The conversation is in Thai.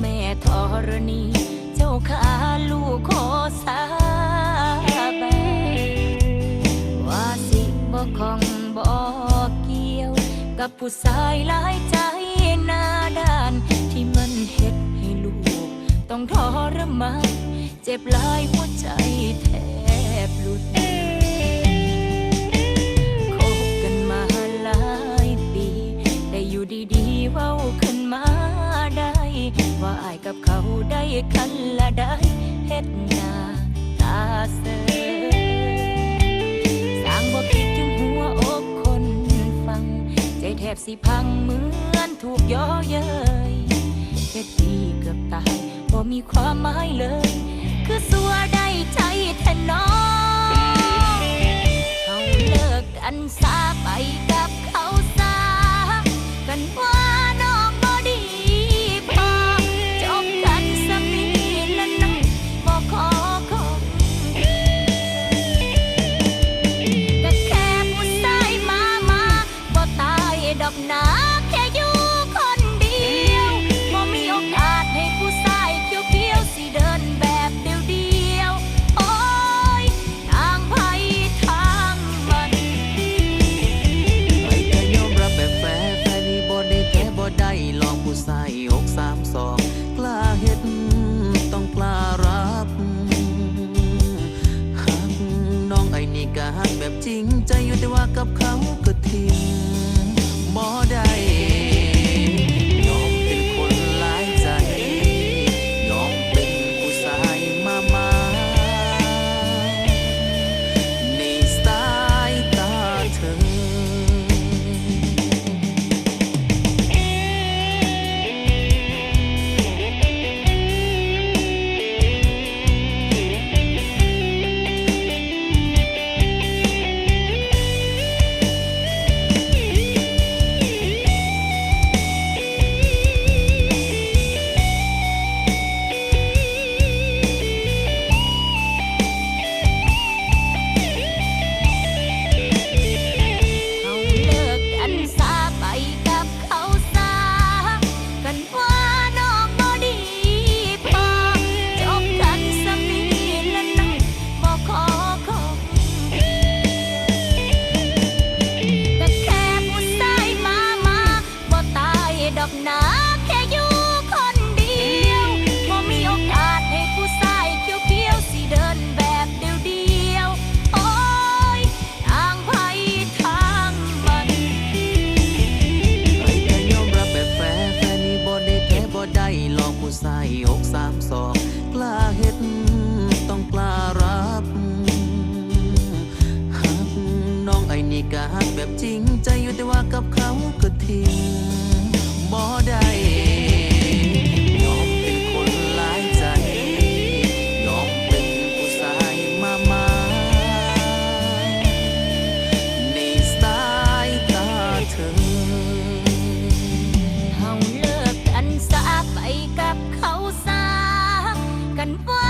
แม่ธรณี เจ้าข้าลูกขอสาบานว่าสิบ่ของบ่เกี่ยว กับผู้ชายหลายใจหน้าด้าน ที่มันเฮ็ดให้ลูก ต้องทรมานเจ็บหลายหัวใจแทบหลุด คันละได้เฮ็ดหน้าตาเสยสร้างบ่คิดถึงหัวอกคนฟัง ใจแทบสิพังเหมือนถูกย่อเย้ยแค่ดีเกือบตายบ่มีความหมายเลย คือสัวได้ใจแทนน้องเขาเลิกกันซาไปกับ กับเขาก็ทิ้ง ใส่หกสามสองกล้าเฮ็ดต้องกล้ารับหักน้องไอ้นี่ก็หักแบบจริงใจอยู่แต่ว่ากับเขาก็ทิ้งบ่ได้ cần vơi